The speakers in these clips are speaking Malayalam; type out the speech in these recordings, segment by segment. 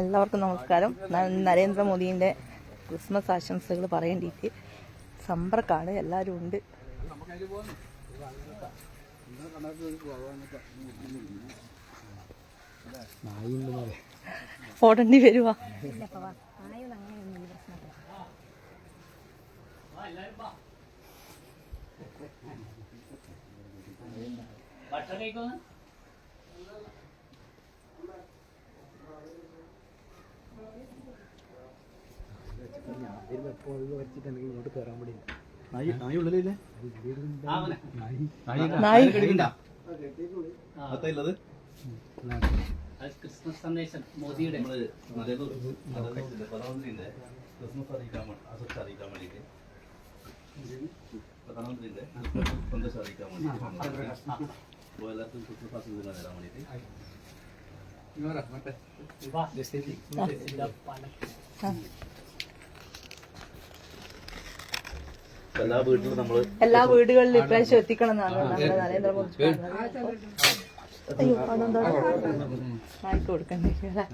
എല്ലാവർക്കും നമസ്കാരം. ഞാൻ നരേന്ദ്രമോദിന്റെ ക്രിസ്മസ് ആശംസകൾ പറയേണ്ടിയിട്ട് സമ്പർക്കാണ്. എല്ലാവരും ഉണ്ട്. ഓടേണ്ടി വരുവാ. നായി. അത് ക്രിസ്മസ് സന്ദേശം മോദിയുടെ. നമ്മൾ നരേന്ദ്ര നരേന്ദ്ര പ്രധാനമന്ത്രിന്റെ ക്രിസ്മസ് അറിയിക്കാൻ വേണ്ടി ആശംസ അറിയിക്കാൻ വേണ്ടിയിട്ട് പ്രധാനമന്ത്രിന്റെ സന്ദേശം അറിയിക്കാൻ വേണ്ടിയിട്ട് എല്ലാവർക്കും ക്രിസ്മസ് ആശംസകൾ തരാൻ വേണ്ടിയിട്ട് എല്ലാ വീട്ടിലും നമ്മൾ എല്ലാ വീടുകളിലും ഇപ്രാവശ്യം എത്തിക്കണം എന്നാണ് നമ്മുടെ നരേന്ദ്രമോദി പറഞ്ഞത്. കൊടുക്കണ്ടേ? അല്ലേ?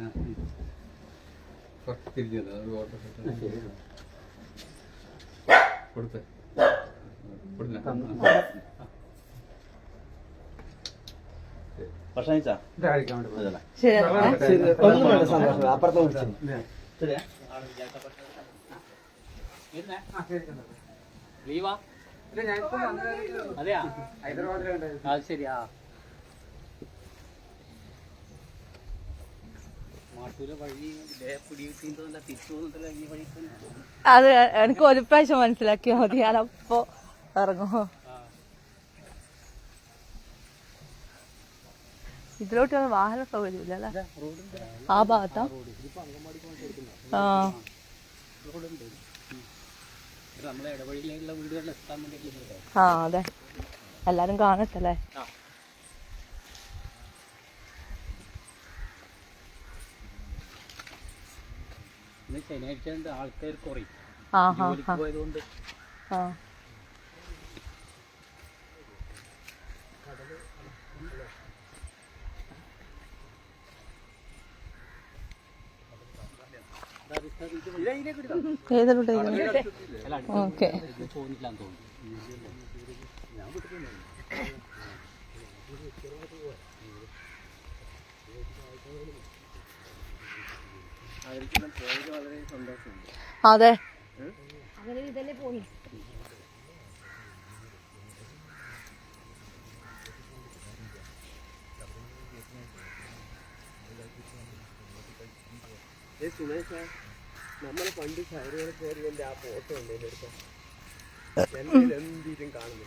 ഭക്ഷണം കഴിച്ചാ? അതല്ല ശരി എന്നാ. ഒന്നും വേണ്ട സന്തോഷം. അപ്പുറത്ത് വിളിച്ചു ശരിയാ? ലീവാ? അതെയാ? അത് ശരിയാ. അത് എനിക്ക് ഒരു പ്രാവശ്യം മനസ്സിലാക്കിയാ മതി. ഞാൻ അപ്പോ ഇറങ്ങുമോ ഇതിലോട്ട് വന്ന വാഹന സൗകര്യം ഇല്ല അല്ലേ ആ ഭാഗത്താ? ആ ആ അതെ. എല്ലാരും കാണട്ടല്ലേ ശനിയാഴ്ച ആൾക്കാർ കുറയും. ആ ഹാ ജോലിക്ക് ഹാ പോയതുകൊണ്ട്. ആ. ഓക്കെ പോകുന്നില്ലാന്ന് തോന്നുന്നു അതെ. സുമേഷ് നമ്മളെ പണ്ട് ശബരിമല കയറിയതിന്റെ ആ ഫോട്ടോ ഉണ്ട് എന്റെ അടുത്ത്. എന്തെങ്കിലും കാണുന്നു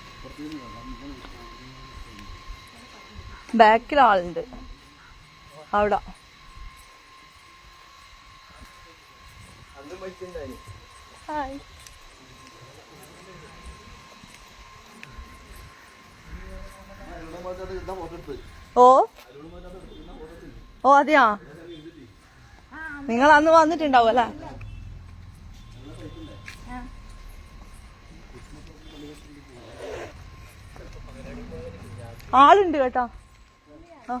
ബാക്കിൽ ആളുണ്ട് അവിടെ ഓ. ഓ അതെയാ? നിങ്ങൾ അന്ന് വന്നിട്ടുണ്ടാവും അല്ലേ ആളുണ്ട് കേട്ടോ. ആ.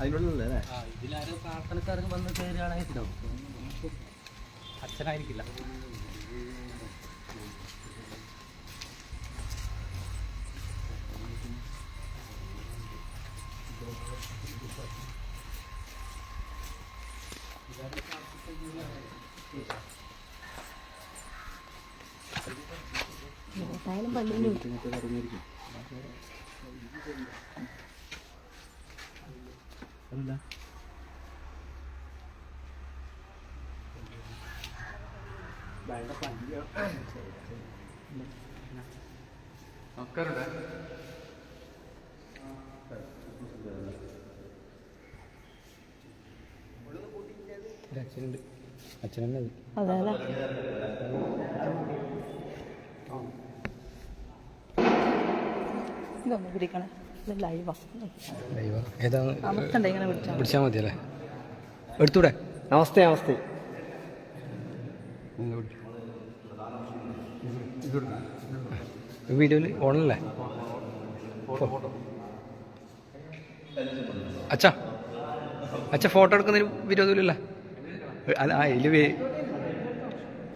അതിനുള്ളിലല്ലേ? ഇതിലാരും പ്രാർത്ഥനക്കാർക്ക് വന്ന് കയറുകയാണെങ്കിലോ അച്ഛനായിരിക്കില്ല. ഏതായാലും പള്ളിയിൽ അച്ഛനെ അതെ അല്ലേ? ഇതൊന്ന് പിടിക്കണേ. ഇത് ലൈവാ ഏതാണ് അമർത്തണ്ട ഇങ്ങനെ പിടിച്ചാൽ പിടിച്ചാൽ മതിയല്ലേ? എടുത്തൂടെ? നമസ്തേ നമസ്തേ. വീഡിയോയിൽ ഓണല്ലേ? അച്ഛാ. അച്ഛ ഫോട്ടോ എടുക്കുന്നതിന് വിരോധമില്ലല്ലേ അല്ല ആ ഇല്ല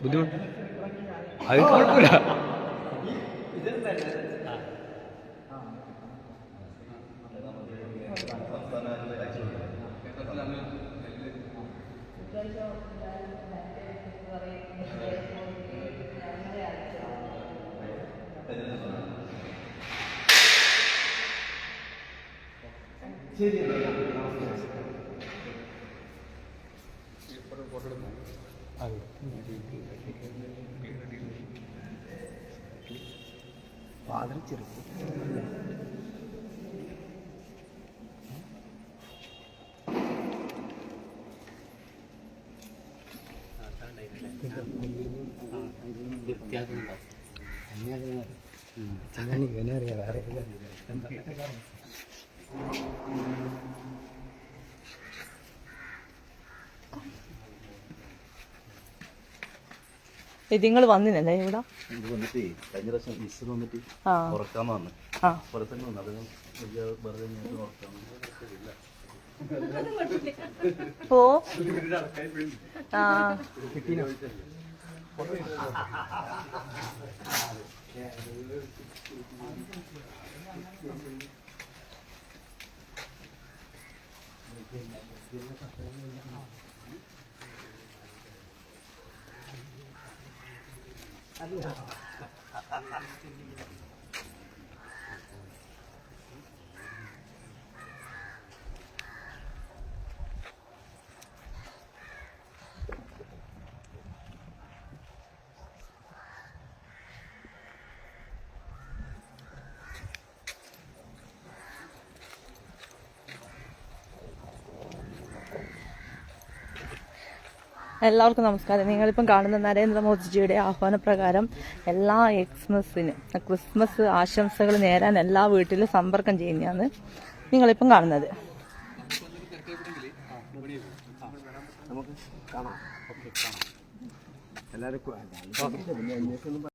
ബുദ്ധിമുട്ട്. അത് കുഴപ്പമില്ല. சரி பாதிரிச்சிருக்கு. வித்தியாசம் தகனி வேணும் வேறு ഇതിങ്ങൾ വന്നില്ലേ ഇവിടെ? വന്നിട്ട് കഴിഞ്ഞ പ്രാവശ്യം മിസ് വന്നിട്ട് ഉറക്കാന്ന് വന്നു. പുറത്തന്നെ വന്നു. അത് വെറുതെ ഇങ്ങോട്ട് ഉറക്കാന്ന് ഓ ആ എല്ലാവർക്കും നമസ്കാരം. നിങ്ങളിപ്പം കാണുന്ന നരേന്ദ്രമോദിജിയുടെ ആഹ്വാനപ്രകാരം എല്ലാ എക്സ്മസിനും ക്രിസ്മസ് ആശംസകൾ നേരാൻ എല്ലാ വീട്ടിലും സമ്പർക്കം ചെയ്യുന്നതാണ് നിങ്ങളിപ്പം കാണുന്നത്. എല്ലാവരും